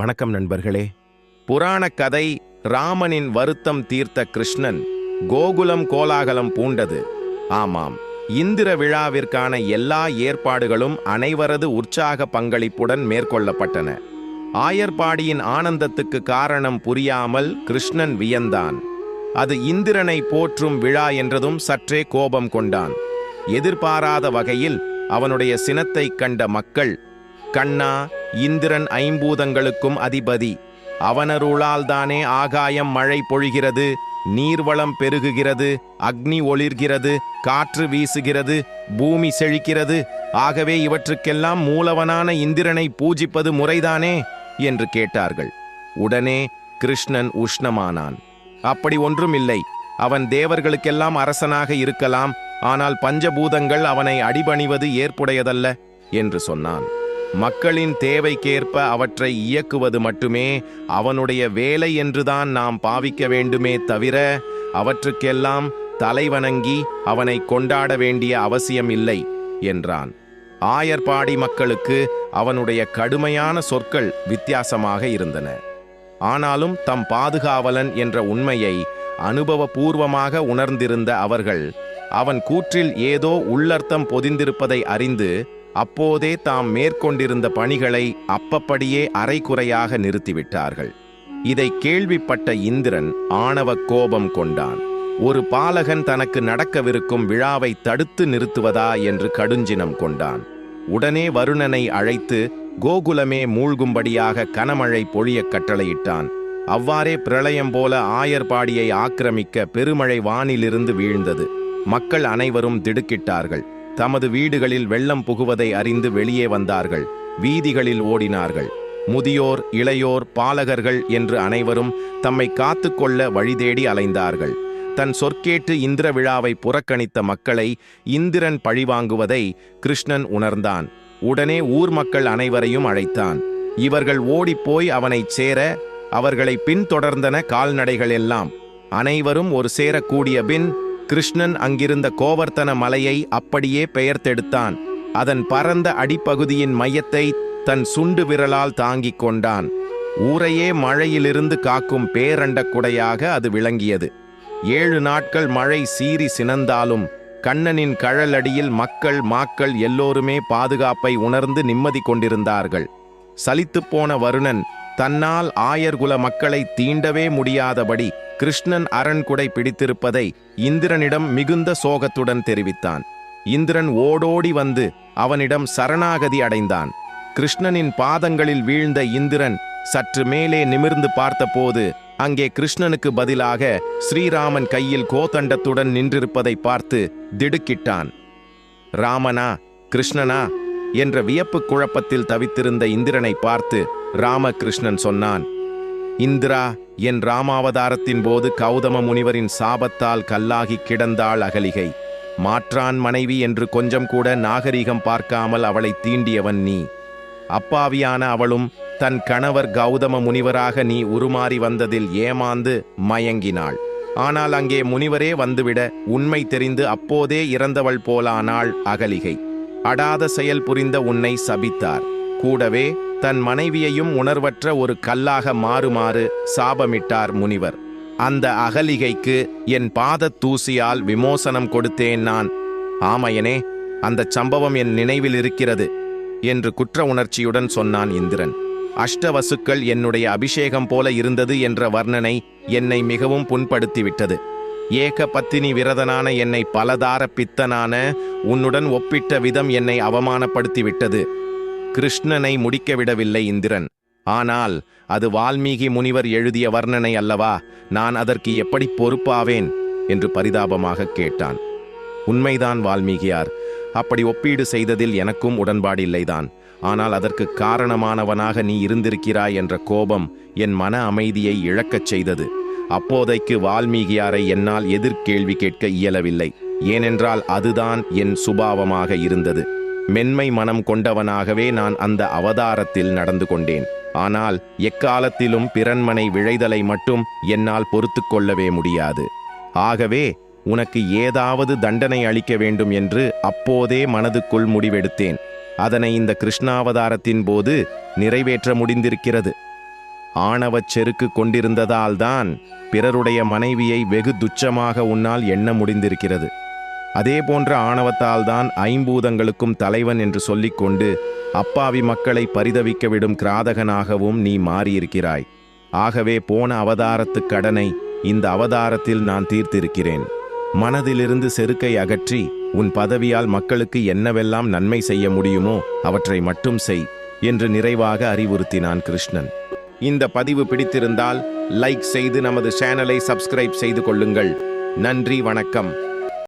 வணக்கம் நண்பர்களே. புராண கதை ராமனின் வருத்தம் தீர்த்த கிருஷ்ணன் கோகுலம் கோலாகலம் பூண்டது. ஆமாம் இந்திர விழாவிற்கான எல்லா ஏற்பாடுகளும் அனைவரது உற்சாக பங்களிப்புடன் மேற்கொள்ளப்பட்டன. ஆயர்பாடியின் ஆனந்தத்துக்கு காரணம் புரியாமல் கிருஷ்ணன் வியந்தான். அது இந்திரனை போற்றும் விழா என்றதும் சற்றே கோபம் கொண்டான். எதிர்பாராத வகையில் அவனுடைய சினத்தைக் கண்ட மக்கள் கண்ணா இந்திரன் ஐம்பூதங்களுக்கும் அதிபதி. அவனருளால்தானே ஆகாயம் மழை பொழிகிறது நீர்வளம் பெருகுகிறது அக்னி ஒளிர்கிறது காற்று வீசுகிறது பூமி செழிக்கிறது. ஆகவே இவற்றுக்கெல்லாம் மூலவனான இந்திரனை பூஜிப்பது முறைதானே? என்று கேட்டார்கள். உடனே கிருஷ்ணன் உஷ்ணமானான். அப்படி ஒன்றுமில்லை. அவன் தேவர்களுக்கெல்லாம் அரசனாக இருக்கலாம் ஆனால் பஞ்சபூதங்கள் அவனை அடிபணிவது ஏற்புடையதல்ல என்று சொன்னான். மக்களின் தேவைக்கேற்ப அவற்றை இயக்குவது மட்டுமே அவனுடைய வேலை என்றுதான் நாம் பாவிக்க வேண்டுமே தவிர அவற்றுக்கெல்லாம் தலைவணங்கி அவனை கொண்டாட வேண்டிய அவசியம் இல்லை என்றான். ஆயர்பாடி மக்களுக்கு அவனுடைய கடுமையான சொற்கள் வித்தியாசமாக இருந்தன. ஆனாலும் தம் பாதுகாவலன் என்ற உண்மையை அனுபவபூர்வமாக உணர்ந்திருந்த அவர்கள் அவன் கூற்றில் ஏதோ உள்ளர்த்தம் பொதிந்திருப்பதை அறிந்து அப்போதே தாம் மேற்கொண்டிருந்த பணிகளை அப்பப்படியே அரைகுறையாக நிறுத்திவிட்டார்கள். இதை கேள்விப்பட்ட இந்திரன் ஆணவ கோபம் கொண்டான். ஒரு பாலகன் தனக்கு நடக்கவிருக்கும் விழாவை தடுத்து நிறுத்துவதா என்று கடுஞ்சினம் கொண்டான். உடனே வருணனை அழைத்து கோகுலமே மூழ்கும்படியாக கனமழை பொழியக் கட்டளையிட்டான். அவ்வாறே பிரளயம் போல ஆயர்பாடியை ஆக்கிரமிக்க பெருமழை வானிலிருந்து வீழ்ந்தது. மக்கள் அனைவரும் திடுக்கிட்டார்கள். தமது வீடுகளில் வெள்ளம் புகுவதை அறிந்து வெளியே வந்தார்கள். வீதிகளில் ஓடினார்கள். முதியோர் இளையோர் பாலகர்கள் என்று அனைவரும் தம்மை காத்துக்கொள்ள வழிதேடி அலைந்தார்கள். தன் சொற்கேட்டு இந்திர விழாவை புறக்கணித்த மக்களை இந்திரன் பழிவாங்குவதை கிருஷ்ணன் உணர்ந்தான். உடனே ஊர் மக்கள் அனைவரையும் அழைத்தான். இவர்கள் ஓடிப்போய் அவனைச் சேர அவர்களை பின்தொடர்ந்தன கால்நடைகள் எல்லாம். அனைவரும் ஒரு சேரக்கூடிய பின் கிருஷ்ணன் அங்கிருந்த கோவர்த்தன மலையை அப்படியே பெயர்த்தெடுத்தான். அதன் பரந்த அடிப்பகுதியின் மையத்தை தன் சுண்டு விரலால் தாங்கிக் கொண்டான். ஊரையே மழையிலிருந்து காக்கும் பேரண்டக் குடையாக அது விளங்கியது. ஏழு நாட்கள் மழை சீறி சினந்தாலும் கண்ணனின் கழலடியில் மக்கள் மாக்கள் எல்லோருமே பாதுகாப்பை உணர்ந்து நிம்மதி கொண்டிருந்தார்கள். சலித்துப்போன வருணன் தன்னால் ஆயர்குல மக்களை தீண்டவே முடியாதபடி கிருஷ்ணன் அரண்குடை பிடித்திருப்பதை இந்திரனிடம் மிகுந்த சோகத்துடன் தெரிவித்தான். இந்திரன் ஓடோடி வந்து அவனிடம் சரணாகதி அடைந்தான். கிருஷ்ணனின் பாதங்களில் வீழ்ந்த இந்திரன் சற்று மேலே நிமிர்ந்து பார்த்தபோது அங்கே கிருஷ்ணனுக்கு பதிலாக ஸ்ரீராமன் கையில் கோதண்டத்துடன் நின்றிருப்பதை பார்த்து திடுக்கிட்டான். ராமனா கிருஷ்ணனா? என்ற வியப்பு குழப்பத்தில் தவித்திருந்த இந்திரனை பார்த்து ராமகிருஷ்ணன் சொன்னான். இந்திரா என் ராமாவதாரத்தின் போது கௌதம முனிவரின் சாபத்தால் கல்லாகி கிடந்தாள் அகலிகை. மாற்றான் மனைவி என்று கொஞ்சம் கூட நாகரிகம் பார்க்காமல் அவளை தீண்டியவன் நீ. அப்பாவியான அவளும் தன் கணவர் கௌதம முனிவராக நீ உருமாறி வந்ததில் ஏமாந்து மயங்கினாள். ஆனால் அங்கே முனிவரே வந்துவிட உண்மை தெரிந்து அப்போதே இறந்தவள் போலானாள் அகலிகை. அடாத செயல் புரிந்த உன்னை சபித்தார். கூடவே தன் மனைவியையும் உணர்வற்ற ஒரு கல்லாக மாறுமாறு சாபமிட்டார் முனிவர். அந்த அகலிகைக்கு என் பாதத் தூசியால் விமோசனம் கொடுத்தேன் நான். ஆமையனே அந்தச் சம்பவம் என் நினைவில் இருக்கிறது என்று குற்ற உணர்ச்சியுடன் சொன்னான் இந்திரன். அஷ்டவசுக்கள் என்னுடைய அபிஷேகம் போல இருந்தது என்ற வர்ணனை என்னை மிகவும் புண்படுத்திவிட்டது. ஏக பத்தினி விரதனான என்னை பலதார பித்தனான உன்னுடன் ஒப்பிட்ட விதம் என்னை அவமானப்படுத்திவிட்டது. கிருஷ்ணனை முடிக்கவிடவில்லை இந்திரன். ஆனால் அது வால்மீகி முனிவர் எழுதிய வர்ணனை அல்லவா? நான் அதற்கு எப்படி பொறுப்பாவேன்? என்று பரிதாபமாக கேட்டான். உண்மைதான் வால்மீகியார். அப்படி ஒப்பீடு செய்ததில் எனக்கும் உடன்பாடில்லைதான் ஆனால் அதற்கு காரணமானவனாக நீ இருந்திருக்கிறாய் என்ற கோபம் என் மன அமைதியை இழக்கச் செய்தது. அப்போதைக்கு வால்மீகியாரை என்னால் எதிர்கேள்வி கேட்க இயலவில்லை. ஏனென்றால் அதுதான் என் சுபாவமாக இருந்தது. மென்மை மனம் கொண்டவனாகவே நான் அந்த அவதாரத்தில் நடந்து கொண்டேன். ஆனால் எக்காலத்திலும் பிறன்மனை விழைதலை மட்டும் என்னால் பொறுத்து கொள்ளவே முடியாது. ஆகவே உனக்கு ஏதாவது தண்டனை அளிக்க வேண்டும் என்று அப்போதே மனதுக்குள் முடிவெடுத்தேன். அதனை இந்த கிருஷ்ணாவதாரத்தின் போது நிறைவேற்ற முடிந்திருக்கிறது. ஆணவச் செருக்கு கொண்டிருந்ததால்தான் பிறருடைய மனைவியை வெகு துச்சமாக உன்னால் எண்ண முடிந்திருக்கிறது. அதே போன்ற ஆணவத்தால்தான் ஐம்பூதங்களுக்கும் தலைவன் என்று சொல்லிக்கொண்டு அப்பாவி மக்களை பரிதவிக்க விடும் கிராதகனாகவும் நீ மாறியிருக்கிறாய். ஆகவே போன அவதாரத்துக் கடனை இந்த அவதாரத்தில் நான் தீர்த்திருக்கிறேன். மனதிலிருந்து செருக்கை அகற்றி உன் பதவியால் மக்களுக்கு என்னவெல்லாம் நன்மை செய்ய முடியுமோ அவற்றை மட்டும் செய் என்று நிறைவாக அறிவுறுத்தினான் கிருஷ்ணன். இந்த பதிவு பிடித்திருந்தால் லைக் செய்து நமது சேனலை சப்ஸ்கிரைப் செய்து கொள்ளுங்கள். நன்றி வணக்கம்.